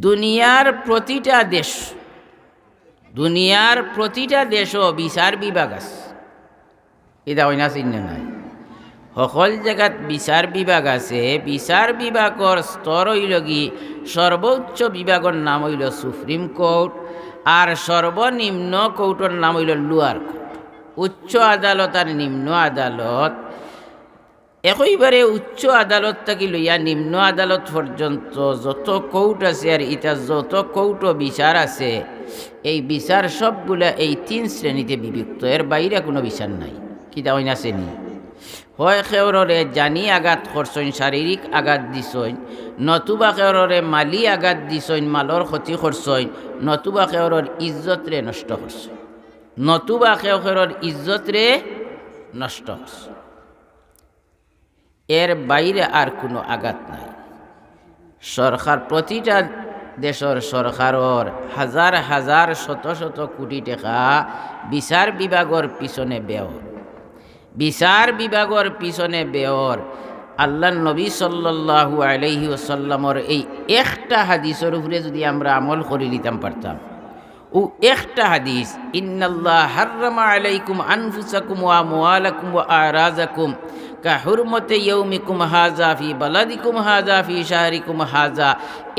দুনিয়ার প্রতিটা দেশ, দুনিয়ার প্রতিটা দেশও বিচার বিভাগ আছে। এটা অন্য চিহ্ন নাই। সকল জায়গাত বিচার বিভাগ আছে। বিচার বিভাগর স্তর হইল কি সর্বোচ্চ বিভাগের নাম হইল সুপ্রিম কোর্ট আর সর্বনিম্ন কোর্টের নাম হইল লোয়ার কোর্ট উচ্চ আদালত আর নিম্ন আদালত একইবারে উচ্চ আদালত থাকি লইয়া নিম্ন আদালত পর্যন্ত যত কোর্ট আছে আর ইটা যত কৌট বিচার আছে, এই বিচার সবগুলা এই তিন শ্রেণীতে বিভক্ত। এর বাইরে কোনো বিচার নাই। কিতা হইনা শ্রেণি? হয় খেওররে জানি আঘাত করছইন, শারীরিক আঘাত দিছইন, নতুবা খেওররে মালি আঘাত দিছইন মালর ক্ষতি করছইন, নতুবা খেওরর ইজ্জতরে নষ্ট করছইন। নতুবা খেওরের ইজ্জতরে নষ্ট করছইন। এর বাইরে আর কোনো আঘাত নাই। সরকার, প্রতিটা দেশের সরকারর হাজার হাজার শত শত কোটি টাকা বিচার বিভাগের পিছনে ব্যয়। বিচার বিভাগের পিছনে বেয়র আল্লাহ নবী সাল্লাহু আলহি ওসাল্লামর এই একটা হাদিসের উপরে যদি আমরা আমল করে নিতাম পারতাম। ও একটা হাদিস, ইন্নাল্লাহ হাররামা আলাইকুম আনফুসাকুম ওয়া মুআলাকুম ওয়া আরাজাকুম কা হুরমতে ইয়ৌমিকুম হাজা ফি বালাদিকুম হাজা ফি শাহরিকুম হাজা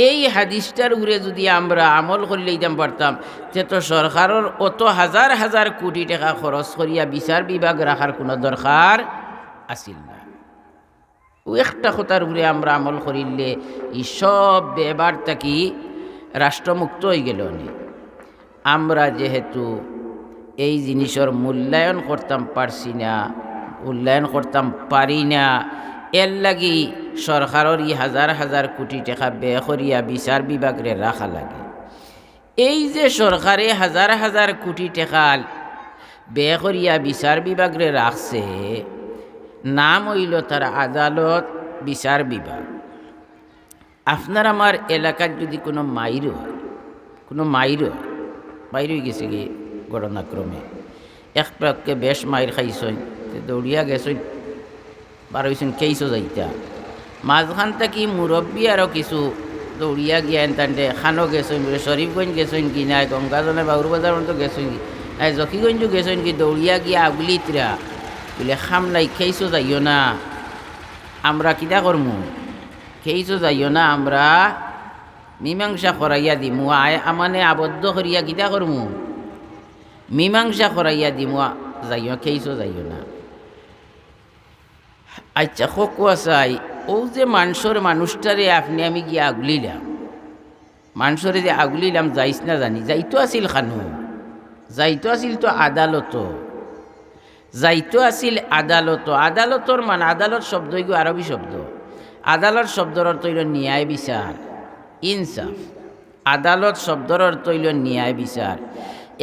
এই হাদিসটার উপরে যদি আমরা আমল করলে দিতাম পারতাম, তে তো সরকারের অত হাজার হাজার কোটি টাকা খরচ করিয়া বিচার বিভাগ রাখার কোনো দরকার আসিল না। ও একটা কথার উপরে আমরা আমল করিলে ই সব ব্যবহার থাকি রাষ্ট্রমুক্ত হয়ে গেল আমরা যেহেতু এই জিনিসের মূল্যায়ন করতাম পারছি না মূল্যায়ন করতাম পারি না। এর লাগি সরকারের ই হাজার হাজার কোটি টাকা ব্যয় করিয়া বিচার বিভাগরে রাখা লাগে। এই যে সরকারে হাজার হাজার কোটি টাকা ব্যয় করিয়া বিচার বিভাগরে রাখছে নাম হইল তার আদালত বিচার বিভাগ। আপনার আমার এলাকার যদি কোনো মাইর হয়, কোনো মাইর হয় বাইর হয়ে গেছে কি ঘটনাক্রমে এক প্রাককে বেশ মাইর খাইছইন দৌড়িয়া গেছইন বার হয়েছেন কেইছো যাইতা মাঝখান থাকি মুরব্বী আরও কিছু দৌড়িয়া গিয়া এনতান্তে খানো গেছইন বলে শরীফগঞ্জ গেছইন কি নাই গঙ্গাজনে বাউর বাজার মতো গেছইন কি নাই জকিগঞ্জ গেছইন কি দৌড়িয়া গিয়া আগুলিতরা বলে খামলাই খেইছো যাইও না? আমরা কিতা করমু খেইছো যাইও না আমরা মীমাংসা করাইয়া দিমু। আয় আমানে আবদ্ধ করিয়া কিতা করমু মীমাংসা করাইয়া দিমু। যাইও খেইছো যাইও না? আচ্ছা খকুয়া চাই ও যে মানুষের মানুষটারে আপনি আমি গিয়া আগুলিলাম। মানুষরে যে আগুলিলাম, যাইস না জানি, যাইতো আছিল খানু। যাইতো আছিল তো আদালত। যাইতো আছিল আদালত। আদালতর মান, আদালত শব্দ এগুলো আরবি শব্দ। আদালত শব্দর অর্থ হইল ন্যায় বিচার, ইনসাফ। আদালত শব্দর অর্থ হইল ন্যায় বিচার।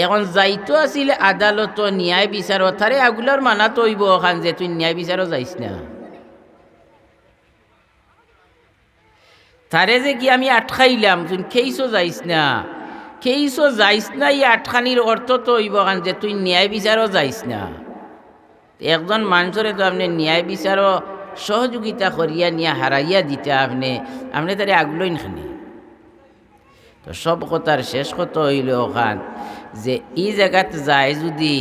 এখন যাইতো আছিল আদালত, ন্যায় বিচার তারে আগুলার মানা তৈব খান যে তুই ন্যায় বিচারও যাইস না। তারে যে কি আমি আটকাইলাম তুই খেইছো যাইস না? খেইছো যাইস না, এই আটখানির অর্থ তো হইব খান যে তুই ন্যায় বিচারও যাইস না। একজন মানুষরে তো আপনি ন্যায় বিচারও সহযোগিতা করিয়া নিয়া হারাইয়া দিতে আপনি আপনি তারে আগুলোই খানি। তো সব কথার শেষ কথা হইল ওখান যে ই জায়গাত যায় যদি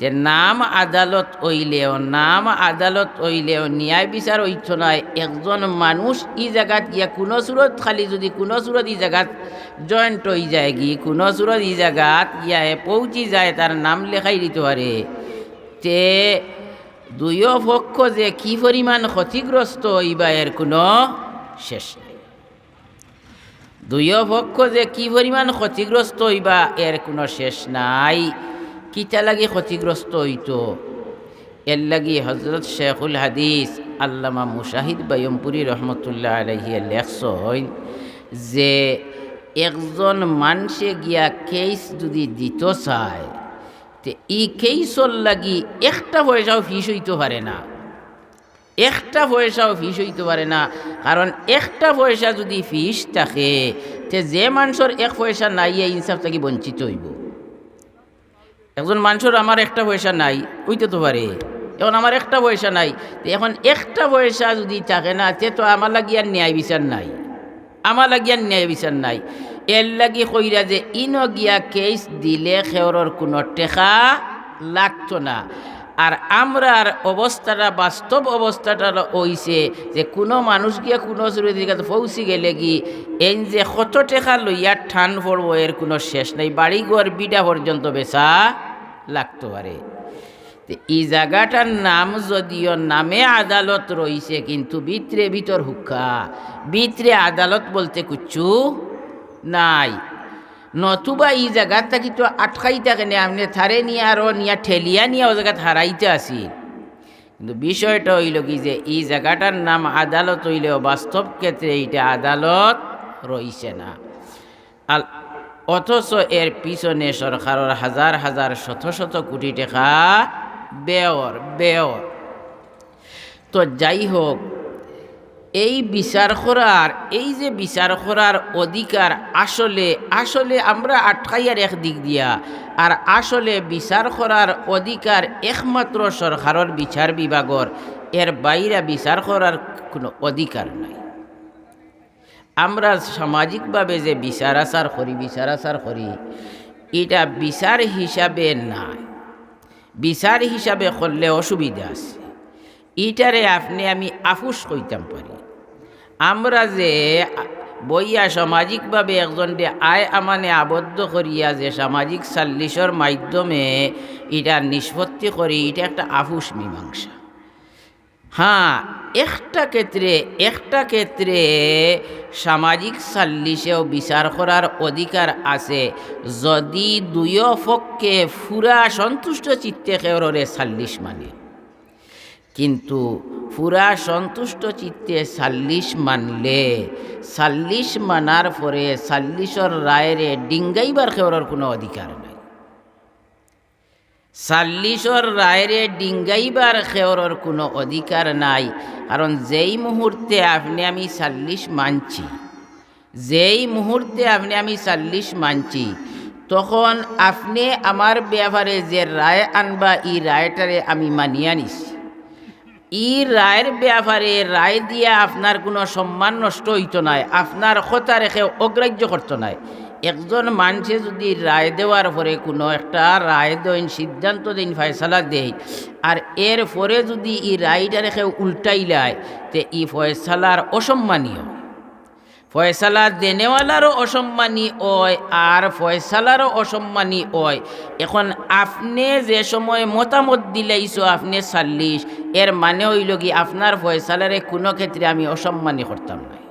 যে নাম আদালত হইলেও, নাম আদালত হইলেও ন্যায় বিচার হইত নয় একজন মানুষ ই জায়গাত গিয়া কোনো সুরত খালি যদি কোনো সুরত ই জায়গাত জয়েন্ট হয়ে যায় কি কোনো সুরত ই জায়গাত গিয়া পৌঁছি যায় তার নাম লেখাই দিতে পারে তে দুয়ো পক্ষ যে কি পরিমাণ ক্ষতিগ্রস্ত হইবা এর কোনো শেষ নেই। দুয়ো পক্ষ যে কি পরিমাণ ক্ষতিগ্রস্ত হইবা এর কোনো শেষ নাই। কিতা লাগি ক্ষতিগ্রস্ত হইতো? এর লাগি হজরত শেখুল হাদিস আল্লামা মুশাহিদ বাইমপুরি রহমতুল্লাহ আলহিয়া লেখসইন যে, একজন মানুষে গিয়া কেস যদি দিত চায়, তে ই কেইসর লাগি একটা পয়সাও ফিস হইতে পারে না। একটা পয়সাও ফিস হইতে পারে না, কারণ একটা পয়সা যদি ফিস থাকে, তে যে মানুষের এক পয়সা নাই, এই ইনসাফ থাকি বঞ্চিত হইব। একজন মানুষের আমার একটা পয়সা নাই হইতে তো পারে। এখন আমার একটা পয়সা নাই এখন একটা পয়সা যদি থাকে না, তে তো আমার আর ন্যায় বিচার নাই। আমার লাগিয়া ন্যায় বিচার নাই। এর লাগি কইরা যে, ইন গিয়া কেস দিলে খেওরর কোনো টেকা লাগতো না। আর আমরার অবস্থাটা, বাস্তব অবস্থাটা হইছে যে, কোনো মানুষ গিয়া কোনো চুরির কাছে পৌঁছি গেলে কি এই যে কত টেকা লইয়া ঠান পড়ব এর কোনো শেষ নাই। বাড়ি ঘর বিটা পর্যন্ত বেচা লাগতে পারে এই জায়গাটার নাম যদিও নামে আদালত রইছে, কিন্তু ভিতরে ভিতর হুক্কা। ভিতরে আদালত বলতে কুচ্ছু নাই। নতুবা এই জায়গার থাকি তো থাকে না আপনি থারে নিয়ে আরও নিয়ে, ঠেলিয়া নিয়ে ও জায়গাত হারাইতে আসি। কিন্তু বিষয়টা হইল কি যে, এই জায়গাটার নাম আদালত হইলেও বাস্তব ক্ষেত্রে এইটা আদালত রইছে না। আল অথচ এর পিছনে সরকারের হাজার হাজার শত শত কোটি টাকা বেয়র বেয়র তো যাই হোক এই বিচার করার এই যে বিচার করার অধিকার আসলে আসলে আমরা আটকাইয়ার এক দিক দিয়া। আর আসলে বিচার করার অধিকার একমাত্র সরকারের বিচার বিভাগর এর বাইরে বিচার করার কোনো অধিকার নাই। আমরা সামাজিকভাবে যে বিচার আচার করি, বিচার আচার করি, এটা বিচার হিসাবে নাই। বিচার হিসাবে করলে অসুবিধা আছে। ইটারে আপনি, আমি আফুস কইতাম পারি। আমরা যে বইয়া সামাজিকভাবে একজনকে আয় আমানে আবদ্ধ করিয়া যে সামাজিক সাল্লিশর মাধ্যমে এটা নিষ্পত্তি করি, এটা একটা আফুস মীমাংসা। হ্যাঁ একটা ক্ষেত্রে একটা ক্ষেত্রে সামাজিক সাল্লিশেও বিচার করার অধিকার আছে। যদি দুয় পক্ষে ফুরা সন্তুষ্ট চিত্তে কেউরে সাল্লিশ মানে। কিন্তু পুরা সন্তুষ্ট চিত্তে সাল্লিশ মানলে সাল্লিশ মানার পরে সাল্লিশর রায়েরে ডিঙ্গাইবার খেওয়ার কোনো অধিকার নাই। সাল্লিশর রায়েরে ডিঙ্গাইবার খেওয়ার কোনো অধিকার নাই কারণ যেই মুহূর্তে আপনি আমি সাল্লিশ মানছি, যেই মুহূর্তে আপনি আমি সাল্লিশ মানছি, তখন আপনি আমার ব্যাপারে যে রায় আনবা এই রায়টারে আমি মানিয়া নিছি ই রায়ের ব্যাপারে রায় দিয়া আপনার কোনো সম্মান নষ্ট হইতো নাই আপনার কথা রেখে অগ্রাহ্য করতো নাই। একজন মানুষে যদি রায় দেওয়ার পরে কোনো একটা রায় দেন সিদ্ধান্ত দিন, ফয়সালা দেয় আর এর পরে যদি ই রায়টা রেখে উল্টাইলায় তে ই ফয়সালার অসম্মানীয়। ফয়সালা দেনেওয়ালারও অসম্মানী ওয় আর ফয়সালারও অসম্মানী ওয় এখন আপনি যে সময় মতামত দিলাইছো, আপনি চাল্লিশ, এর মানে হইল কি, আপনার ফয়সালারে কোনো ক্ষেত্রে আমি অসম্মানী করতাম নাই।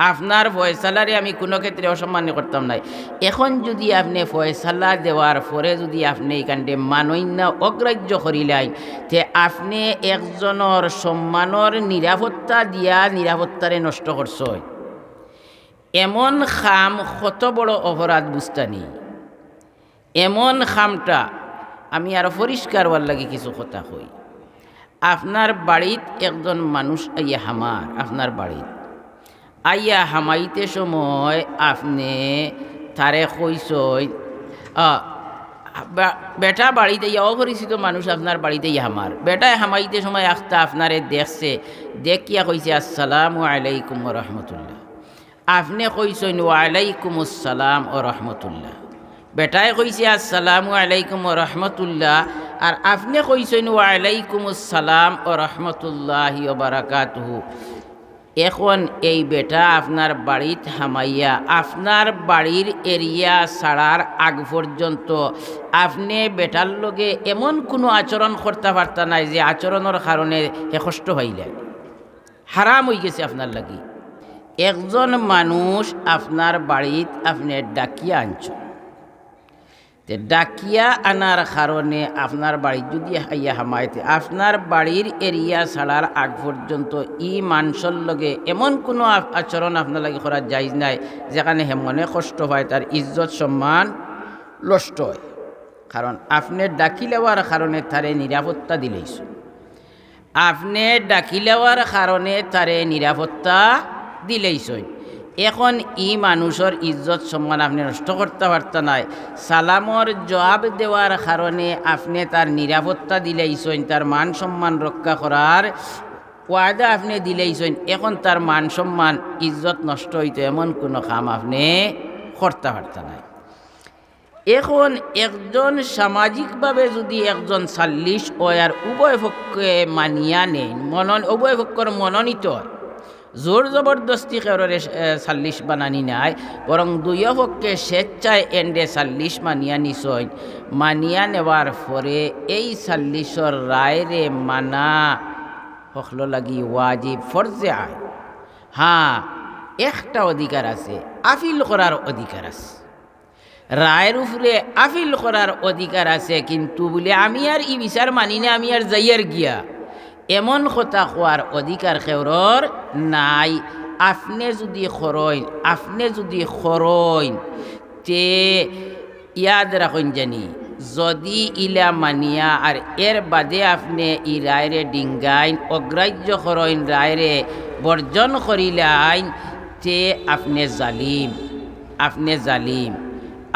আপনার ফয়সালারে আমি কোনো ক্ষেত্রে অসম্মানী করতাম নাই। এখন যদি আপনি ফয়সালা দেওয়ার পরে যদি আপনি এখানটে মানন্য অগ্রাহ্য করিলাই তে আপনি একজনের সম্মানের নিরাপত্তা দিয়া নিরাপত্তারে নষ্ট করছয় এমন খাম কত বড় অপরাধ বুঝতানি। এমন খামটা আমি আরও পরিষ্কার হওয়ার লাগে কিছু কথা কই। আপনার বাড়িত একজন মানুষ আইয়া হামার, আপনার বাড়িত। আইয়া হামাইতে সময় আপনি তারে কইসই বেটা বাড়িতে ইয়া অপরিচিত মানুষ আপনার বাড়িতে হামার। বেটায় হামাইতে সময় আখতা আপনারে দেখছে, দেখিয়া কইছে, আসসালামু আলাইকুম রহমতুল্লাহ। আপনি কইসইন ওয়ালাইকুম আসসালাম ও রহমতুল্লাহ। বেটায় কইছে, আসসালামু আলাইকুম ও রহমতুল্লাহ। আর আপনি কইসইন ওয়ালাইকুম আসসালাম ও রহমতুল্লাহ বারাকাতুহু। এখন এই বেটা আপনার বাড়িত হামাইয়া, আপনার বাড়ির এরিয়া ছাড়ার আগ পর্যন্ত আপনি বেটার লগে এমন কোনো আচরণ করতে পারতা নাই যে আচরণের কারণে হে কষ্ট হইলে হারাম হয়ে গেছে আপনার লাগি। একজন মানুষ আপনার বাড়িত আপনি ডাকিয়া আনছ তে ডাকিয়া আনার কারণে আপনার বাড়ি যদি হাইয়া হামাইতে আপনার বাড়ির এরিয়া ছাড়ার আগ পর্যন্ত ই মানুষের লগে এমন কোনো আচরণ আপনার লাগে করা যায় নাই, যেখানে হে মনে কষ্ট হয়, তার ইজ্জত সম্মান নষ্ট হয়। কারণ আপনি ডাকি লেওয়ার কারণে তারে নিরাপত্তা দিলেইছ। আপনি ডাকি লেওয়ার কারণে তারে নিরাপত্তা দিলেইছই এখন ই মানুষের ইজ্জত সম্মান আপনি নষ্ট করতে পারত নাই। সালামর জবাব দেওয়ার কারণে আপনি তার নিরাপত্তা দিলেইছই তার মান সম্মান রক্ষা করার ওয়াদা আপনি দিলেইছেন এখন তার মান সম্মান ইজ্জত নষ্ট হইতো এমন কোনো কাম আপনি করতে পারতেন নাই। এখন একজন সামাজিকভাবে যদি একজন চাল্লিশ আর উভয় পক্ষে মানিয়া নেন মনন উভয় পক্ষর মনোনীত হয় জোর জবরদস্তি কেউরে চাল্লিশ বানানি নাই, বরং দুই পক্ষে স্বেচ্ছায় এন্ডে চাল্লিশ মানিয়া নিছয় মানিয়া নেওয়ার পরে এই চাল্লিশর রায়রে মানা হকল লাগি ওয়াজিব ফরজে আয় হ্যাঁ একটা অধিকার আছে আপিল করার অধিকার আছে। রায়ের উপরে আপিল করার অধিকার আছে, কিন্তু বলে আমি আর ই বিচার মানি না আমি আর যাইয়ার গিয়া। এমন কথা কোয়ার অধিকার খেউরর নাই। আপনি যদি খরইন, আপনি যদি খরইন, তে ইয়াদ রাখুন জানি, যদি ইলা মানিয়া আর এর বাদে আপনি ই রায়রে ডিঙ্গাইন, অগ্রাহ্য খরইন রায়রে বর্জন করিলাইন, তে আপনি জালিম আপনি জালিম।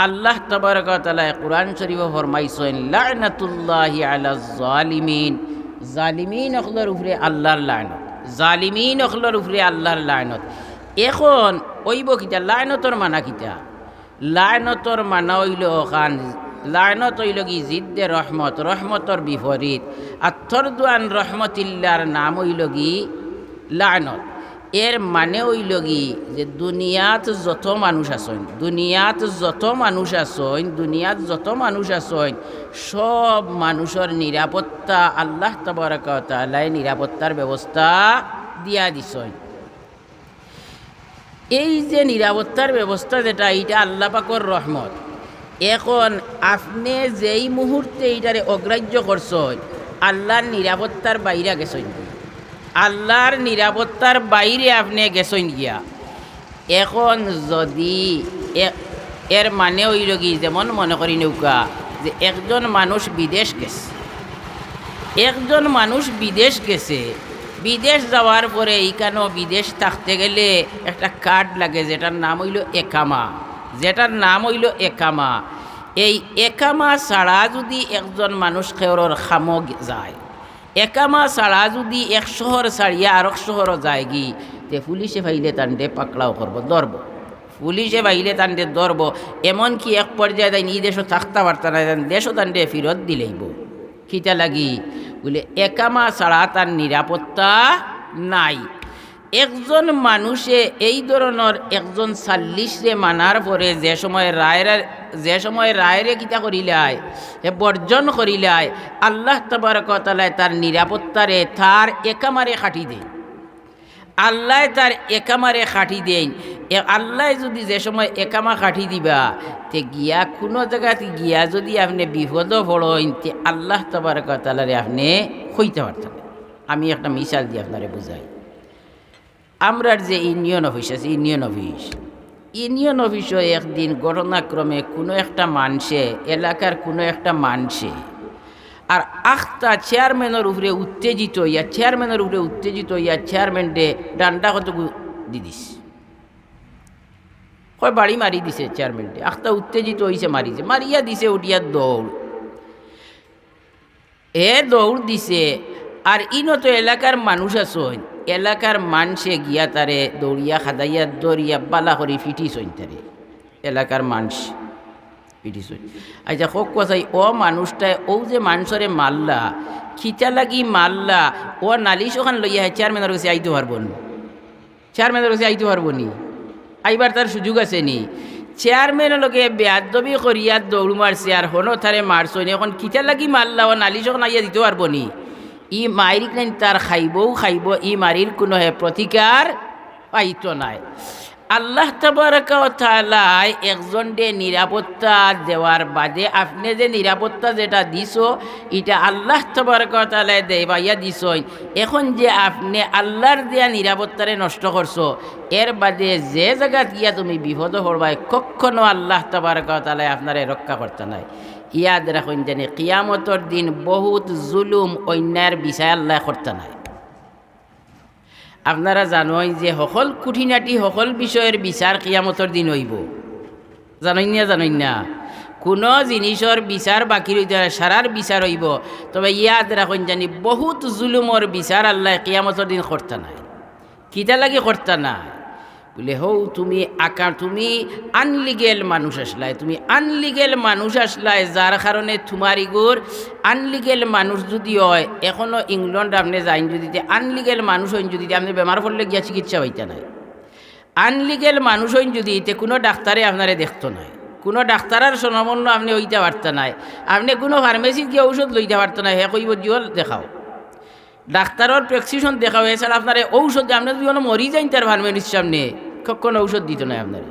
আল্লাহ তবরকতালায় কোরআন শরীফ ফরমাইছেন, লা'নাতুল্লাহি আলা জালিমিন জালিমিন অখলর উপরে আল্লাহর লাইনত, জালিমিন অখলর উপরে আল্লাহর লাইনত। এখন ওইব কিতা লায়নতর মানা কিতা লায়নতর মানা হইল খান লাইনত হইল কি? জিদ্দে রহমত, রহমতর বিপরীত। আত্মর দুয়ান রহমতিল্লার নাম হইল কি? লাইনত। এর মানে হইল কি? যে দুনিয়াত যত মানুষ আছেন, দুনিয়াত যত মানুষ আছেন, দুনিয়াত যত মানুষ আছেন, সব মানুষের নিরাপত্তা আল্লাহ তবরকালাই নিরাপত্তার ব্যবস্থা দিয়া দিছেন। এই যে নিরাপত্তার ব্যবস্থা যেটা, এইটা আল্লাহ পাকর রহমত। এখন আপনি যেই মুহূর্তে এইটারে অগ্রাহ্য করছেন, আল্লাহর নিরাপত্তার বাইরে গেছেন আল্লাহর নিরাপত্তার বাইরে আপনি গেছেন গিয়া। এখন যদি এর মানে হইল কি, যেমন মনে করি নৌকা, যে একজন মানুষ বিদেশ গেছে। একজন মানুষ বিদেশ গেছে, বিদেশ যাওয়ার পরে এইখানেও বিদেশ থাকতে গেলে একটা কার্ড লাগে, যেটার নাম হইল একামা। যেটার নাম হইল একামা। এই একামা ছাড়া যদি একজন মানুষ খেয়রর খামো যায় একামা ছাড়া যদি এক শহর ছাড়িয়া আর এক শহর যায় গি তে পুলিশে ভাইলে তান্ডে পাকড়াও করব ধরব পুলিশে ভাইলে তান্ডে ধরব এমনকি এক পর্যায়ে তাই ই দেশও থাকতে পারত না দেশও তান্ডে ফিরত দিলেইব খিতা লাগি বলে, একামা ছাড়া তার নিরাপত্তা নাই। একজন মানুষে এই ধরনের একজন চাল্লিশে মানার পরে যে সময় রায়ের, যে সময় রায়েরে কিতা করিলায় হে বর্জন করিলায় আল্লাহ তবরকতালায় তার নিরাপত্তারে তার একামারে খাটি দেয় আল্লাহ তার একামারে খাটি দেন। আল্লাহ যদি যে সময় একামা খাটি দিবা, তে গিয়া কোনো জায়গাতে গিয়া যদি আপনি বিপদ পড়েন, তে আল্লাহ তবরকতালারে আপনি হইতে পারতেন আমি একটা মিসাল দিয়ে আপনারে বুঝাই। আমরার যে ইউনিয়ন অফিস আছে, ইউনিয়ন অফিস। ইউনিয়ন অফিসও একদিন ঘটনাক্রমে কোনো একটা মানুষে, এলাকার কোনো একটা মানুষে, আর আখতা চেয়ারম্যানের উপরে উত্তেজিত ইয়া চেয়ারম্যানের উপরে উত্তেজিত ইয়া চেয়ারম্যানটে ডান্ডা কত দি দিস। কয় বাড়ি মারি দিছে চেয়ারম্যানটে আখতা উত্তেজিত হইছে, মারিছে, মারিয়া দিছে, উঠিয়া দৌড়। এ দৌড় দিছে, আর ইনো তো এলাকার মানুষ আছেন এলাকার মানুষে গিয়া তারে দৌড়িয়া, খাদাইয়া দৌড়িয়া, বালা করি ফিটিছইন তারে। এলাকার মানুষ পিটিছই আচ্ছা হোক কথাই ও মানুষটায় ও যে মানুষরে মাল্লা, খিচা লাগি মাল্লা ও নালিশ ওখান লইয়া হয় চেয়ারম্যানের কাছে আইতে পারব নি। চেয়ারম্যানের কাছে আইতে পারব নি। আইবার তার সুযোগ আছে নি। চেয়ারম্যানের লগে বেয়াদবি করিয়া দৌড় মারছে, আর হনো থারে মারছই এখন খিচা লাগি মারলা ও নালিশ ওখান আইয়া দিতে পারব নি। ই মারিক নাই তার খাইবও খাইব, ই মারির কোনো হে প্রতিকার পাইতো নাই। আল্লাহ তালায় একজন দে নিরাপত্তা দেওয়ার বাদে আপনি যে নিরাপত্তা যেটা দিছ, এটা আল্লাহ তালায় দেবাইয়া দিছ এখন যে আপনি আল্লাহর দেয়া নিরাপত্তারে নষ্ট করছ, এর বাদে যে জায়গাত গিয়া তুমি বিপদ হরবাই কখনো আল্লাহ তালায় আপনারে রক্ষা করতে নাই। ইয়াদ রাখুন জানি। কিয়ামতর দিন বহুত জুলুম, অন্যায়ের বিষয় আল্লাহ করতে নাই। আপনারা জানোই যে সকল খুঁটিনাটি সকল বিষয়ের বিচার কিয়ামতর দিন হইব। জানই না জানই না? কোনো জিনিসের বিচার বাকি রইতে সারার বিচার হইব। তবে ইয়াদ রাখুন জানি, বহুত জুলুমর বিচার আল্লাহ কিয়ামতর দিন করতে নাই। কিতা লাগি করতে না বলে হৌ তুমি আকা তুমি আনলিগেল মানুষ আসলাই, তুমি আনলিগেল মানুষ আসলাই, যার কারণে তোমার ইগুর আনলিগেল মানুষ যদি হয় এখনও ইংল্যান্ড আপনি যাইন যদি আনলিগেল মানুষ হইন যদি আপনি বেমার পড়লে গিয়া চিকিৎসা হইতে নাই। আনলিগেল মানুষ হইন যদি এতে কোনো ডাক্তারে আপনারে দেখতো নাই। কোনো ডাক্তারের সনমন্য আপনি হইতে পারত নাই। আপনি কোনো ফার্মেসিত গিয়ে ঔষধ লইতে পারত না হে কইব জিও দেখাও। ডাক্তারের প্রেসক্রিপশন দেখাও, এছাড়া আপনার ঔষধ, আপনি যদি কোনো মরি যাইন, তার ফার্মেসির সামনে। কখন ঔষধ দিত না আপনার।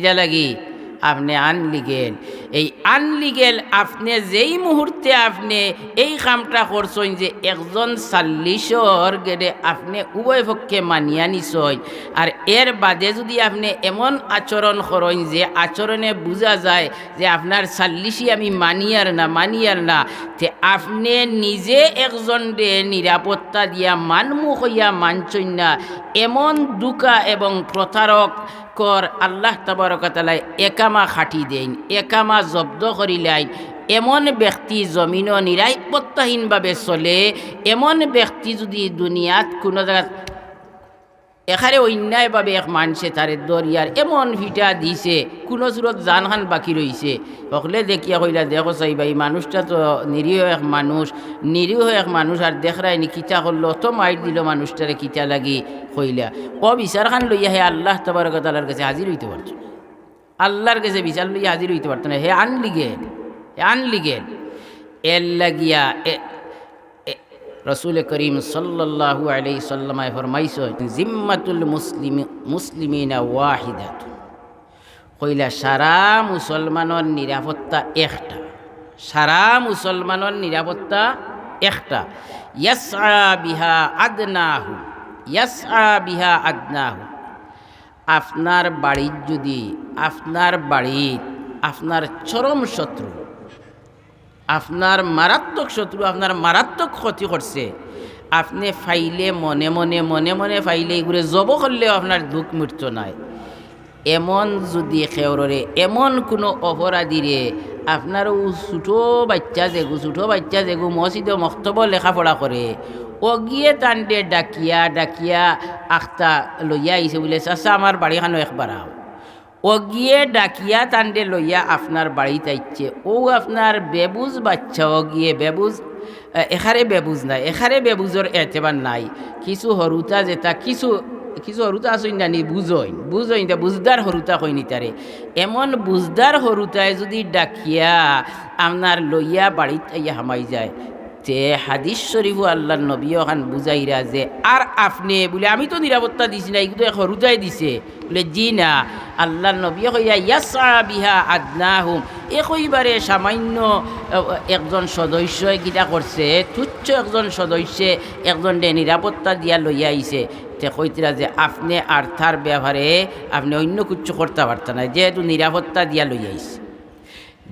যা লাগি? আপনি আনলিগেল। এই আনলিগেল আপনি যেই মুহূর্তে আপনি এই কামটা করছেন যে একজন চাল্লিশর গেড়ে আপনি উভয় পক্ষে মানিয়া নিছই আর এর বাদে যদি আপনি এমন আচরণ করেন যে আচরণে বোঝা যায় যে আপনার চাল্লিশই আমি মানিয়ার না মানিয়ার না, তে আপনি নিজে একজন নিরাপত্তা দিয়া, মানমুখ হইয়া মানছই না। এমন দুকা এবং প্রতারক কর, আল্লাহ তাবারকতালাই একামা খাটি দেন, একামা জব্দ করিলাইন এমন ব্যক্তি জমিন নিরাপত্তাহীনভাবে চলে, এমন ব্যক্তি যদি দুনিয়াত কোনো জায়গাত এখানে অন্যায়ভাবে এক মানুষে তারে দরিয়ার এমন ভিটা দিছে, কোনো সুরত জানখান বাকি রইছে। সকলে দেখিয়া কইলা, দেখো চাইবা এই মানুষটা তো নিরীহ এক মানুষ, নিরীহ এক মানুষ আর দেখরাই নি, কিতা করল, অত মাইট দিল মানুষটারে কিতা লাগি? কইলা ও বিচার খান লইয়া হে আল্লাহ তবরকতালার কাছে হাজির হইতে পারছ না। আল্লাহর কাছে বিচার লইয়া হাজির হইতে পারতো না। হে আনলিগেন হে আনলিগেন এর লাগিয়া রসুল করিম সাল্লাল্লাহু আলাইহি সাল্লামায় ফরমাইছ, জিম্মাতুল মুসলিম, মুসলিমিনা ওয়াহিদাত কইলা, সারা মুসলমানের নিরাপত্তা একটা। সারা মুসলমানের নিরাপত্তা একটা। ইয়াসআ বিহা আদনাহু, ইয়াসআ বিহা আদনাহু। আপনার বাড়ির যদি, আপনার বাড়ির, আপনার চরম শত্রু আপনার মারাত্মক শত্রু, আপনার মারাত্মক ক্ষতি করছে। আপনি ফাইলে মনে মনে মনে মনে ফাইলে এগুলো জব করলেও আপনার দুঃখ মৃত্যু নাই। এমন যদি খেওরে এমন কোনো অপরাধীরে আপনার ও ছোটো বাচ্চা যেগু ছোটো বাচ্চা যেগু মসজিদে মক্তব লেখাপড়া করে অগিয়ে টানতে ডাকিয়া ডাকিয়া আখতা লইয়া আইছে বলে, চাচা, আমার বাড়িখানো একবার আও ও গিয়ে ডাকিয়া তান্ডে লইয়া আপনার বাড়িতে আইচ্ছে ও আপনার বেবুজ বাচ্চা ও গিয়ে বেবুজ এখারে বেবুজ নাই, এখারে বেবুজর এতেবার নাই। কিছু হরুতা যেটা কিছু কিছু হরুতা আসই নানি বুঝইন বুঝইন তা বুঝদার হরুতা কইনি তারে এমন বুঝদার হরুতায় যদি ডাকিয়া আপনার লইয়া বাড়িতে হামাই যায়। তে হাদিস শরীফ আল্লাহ নবী ওখান বুঝাইরা যে, আর আপনি? বলে, আমি তো নিরাপত্তা দিছি না, এগুলো হরুতাই দিছে। বলে, জি না। আল্লাহ নবী হইয়া ইয়াসা বিহা আদনাহুম। একইবারে সামান্য একজন সদস্য কিটা করছে, তুচ্ছ একজন সদস্যে একজন নিরাপত্তা দিয়া লইয়া আইছে। তে কইতরা যে, আপনি আর তার ব্যবহারে আপনি অন্য কিছু করতে পারতেন না, যেহেতু নিরাপত্তা দিয়া লইয়া আইছে।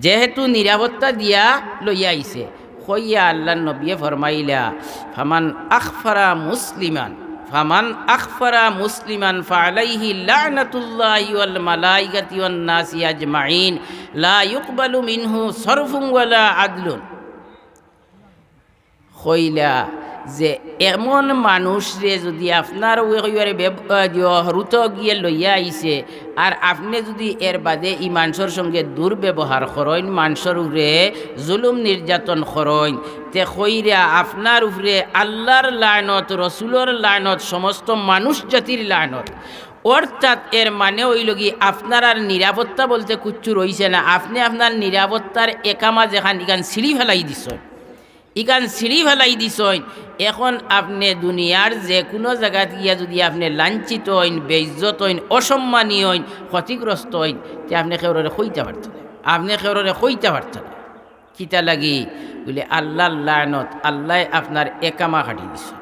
যেহেতু নিরাপত্তা দিয়া লইয়া আইছে। হইয়া আল্লাহ নবিয়ে ফরমাইলা, ফামান আখফারা মুসলিমান, ফামান আখফারা মুসলিমান ফালাইহি লানাতুল্লাহি ওয়াল মালাইকাতি ওয়ান নাসি আজমাইন, লা ইউকবালু মিনহু সরফুন ওয়ালা আদলুন। হইলা যে এমন মানুষ রে যদি আপনার হরুত গিয়ে লইয়া আইছে, আর আপনি যদি এর বাদে ই মানুষের সঙ্গে দুর্ব্যবহার করেন মানুষের উপরে জুলুম নির্যাতন করেন তে কইরা আপনার উপরে আল্লাহর লাইনত রসুলোর লাইনত সমস্ত মানুষ জাতির লাইনত অর্থাৎ এর মানে হইল কি আপনার আর নিরাপত্তা বলতে কুচ্ছু রইছে না। আপনি আপনার নিরাপত্তার একামা যেখান ইখান সিঁড়ি ফেলাই দিছ ইকান সিঁড়ি ফেলাই দিছইন এখন আপনি দুনিয়ার যে কোনো জায়গাত গিয়া যদি আপনি লাঞ্ছিত হইন, বেইজ্জত হইন অসম্মানীয় হইন, ক্ষতিগ্রস্ত হইন, তে আপনি কেউরে কইতে পারতেন না। আপনি কেউরে কইতে পারতেন না। কিতা লাগি বলে আল্লাহ লায়নত আল্লাহ আপনার একামা কাটি দিছে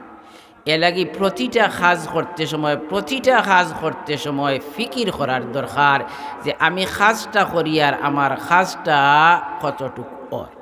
এ লাগি প্রতিটা কাজ করতে সময়, প্রতিটা কাজ করতে সময় ফিকির করার দরকার যে আমি কাজটা করি আর আমার কাজটা কতটুকু ওর